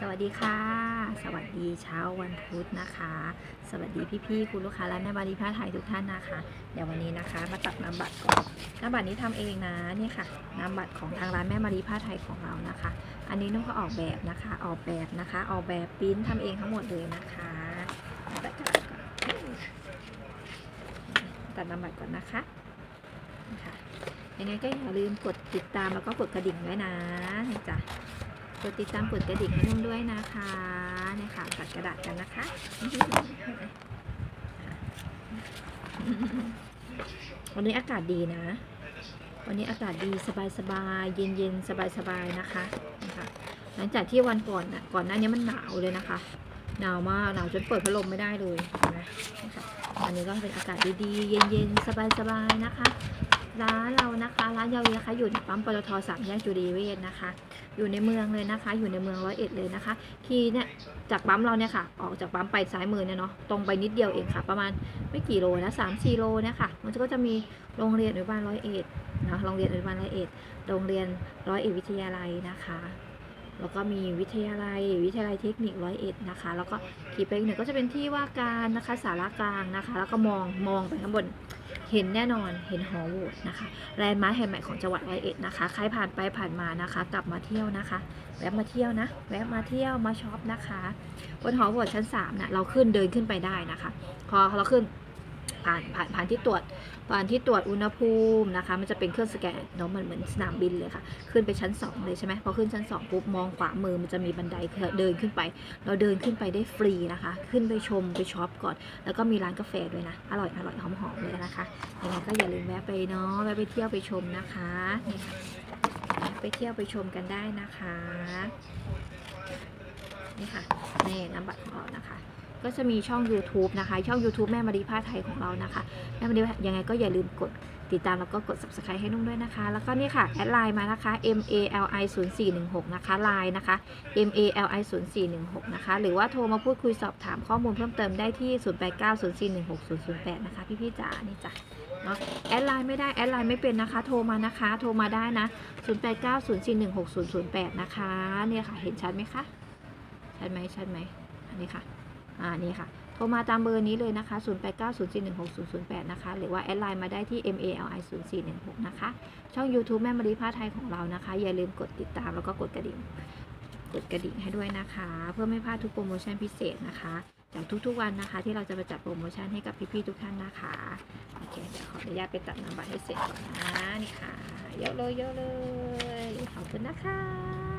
สวัสดีค่ะ สวัสดีเช้าวันพุธนะคะ สวัสดีพี่ๆคุณลูกค้าและแม่บารีผ้าไทยทุกท่านนะคะ เดี๋ยววันนี้นะคะ มาตัดน้ำบัตรก่อนน้ำบัตรนี้ทำเองนะนี่ค่ะ น้ำบัตรของทางร้านแม่มารีผ้าไทยของเรานะคะ อันนี้นุ่งก็ออกแบบนะคะ ออกแบบนะคะ ออกแบบปิ้นทำเองทั้งหมดเลยนะคะตัดกระดาษก่อนตัดน้ำบัตรก่อนนะคะยังไงก็อย่าลืมกดติดตามแล้วก็กดกระดิ่งไว้นะจ้ะ กดติดตามกดกระดิ่งให้นุ่นด้วยนะคะเนี่ยค่ะตัดกระดาษกันนะคะวันนี้อากาศดีนะ วันนี้อากาศดีสบายๆเย็นๆสบายๆนะคะนะคะหลังจากที่วันก่อนน่ะก่อนหน้านี้มันหนาวเลยนะคะ หนาวมากหนาวจนเปิดพัดลมไม่ได้เลยนะคะวันนี้ก็เป็นอากาศดีๆ เย็นๆ สบายๆ นะคะ ร้านเรานะคะร้านยาวีนะคะอยู่ในปั๊มปตทสามแยกจุดีเวศนะคะ อยู่ในเมืองเลยนะคะ อยู่ในเมืองร้อยเอ็ดเลยนะคะขี่เนี่ยจากปั๊มเราเนี่ยค่ะ ออกจากปั๊มไปซ้ายมือเนี่ยเนาะตรงไปนิดเดียวเองค่ะ ประมาณไม่กี่โลนะสามสี่โลเนี่ยค่ะมันก็จะมีโรงเรียนอนุบาลร้อยเอ็ดนะโรงเรียนอนุบาลร้อยเอ็ดโรงเรียนร้อยเอ็ดวิทยาลัยนะคะแล้วก็มีวิทยาลัย วิทยาลัยเทคนิคร้อยเอ็ดนะคะ แล้วก็ขี่ไปอีกหนึ่งก็จะเป็นที่ว่าการนะคะสารกลางนะคะ แล้วก็มองมองไปข้างบน เห็นแน่นอนเห็นหอโหวตนะคะแลนด์มาร์คแห่งใหม่ของจังหวัดร้อยเอ็ดนะคะ ใครผ่านไปผ่านมานะคะ กลับมาเที่ยวนะคะ แวะมาเที่ยวนะ แวะมาเที่ยวมาช็อปนะคะ บนหอโหวตชั้น3น่ะเราขึ้นเดินขึ้นไปได้นะคะ พอเราขึ้น ผ่านผ่านผ่านที่ตรวจผ่านที่ตรวจอุณหภูมินะคะ มันจะเป็นเครื่องสแกนเนาะมันเหมือนสนามบินเลยค่ะ ขึ้นไปชั้น 2 เลยใช่ไหมพอขึ้นชั้น2ปุ๊บมองขวามือมันจะมีบันไดเดินขึ้นไป เราเดินขึ้นไปได้ฟรีนะคะ ขึ้นไปชมไปช็อปก่อน แล้วก็มีร้านกาแฟด้วยนะ อร่อยอร่อยหอมหอมๆเลยนะคะยังไงก็อย่าลืมแวะไปเนาะแวะไปเที่ยวไปชมนะคะนี่ค่ะไปเที่ยวไปชมกันได้นะคะนี่ค่ะนี่น้ำบัตรของเรานะคะ ก็จะมีช่อง YouTube นะคะ ช่อง YouTube แม่มารีผ้าไทยของเรานะคะ แม่มารียังไงก็อย่าลืมกดติดตามแล้วก็กด subscribe ให้นุ่มด้วยนะคะ แล้วก็นี่ค่ะ แอดไลน์มานะคะ m a l i 0 4 1 6นะคะไลน์นะคะ m a l i 0 4 1 6นะคะ หรือว่าโทรมาพูดคุยสอบถามข้อมูลเพิ่มเติมได้ที่ 0 8 9 0 4 1 6 0 0 8 นะคะ พี่ๆจ๋านี่จ้ะเนาะแอดไลน์ไม่ได้ แอดไลน์ไม่เป็นนะคะ โทรมานะคะ โทรมาได้นะ 0 8 9 0 4 1 6 0 0 8 นะคะ เนี่ยค่ะ เห็นชัดไหมคะ ชัดไหมชัดไหมอันนี้ค่ะ อ่านี่ค่ะ โทรมาตามเบอร์นี้เลยนะคะ 0 8 9 0 4 1 6 0 0 8 นะคะ หรือว่าแอดไลน์มาได้ที่ m a l i 0 4 1 6นะคะ ช่อง YouTube แม่มารีผ้าไทยของเรานะคะ อย่าลืมกดติดตามแล้วก็กดกระดิ่ง กดกระดิ่งให้ด้วยนะคะ เพื่อไม่พลาดทุกโปรโมชั่นพิเศษนะคะ จากทุกๆวันนะคะ ที่เราจะมาจัดโปรโมชั่นให้กับพี่ๆทุกท่านนะคะ โอเค เดี๋ยวขออนุญาตไปตัดน้ำบัตรให้เสร็จก่อนนะ นี่ค่ะ เยอะเลยเยอะเลย ขอบคุณนะคะ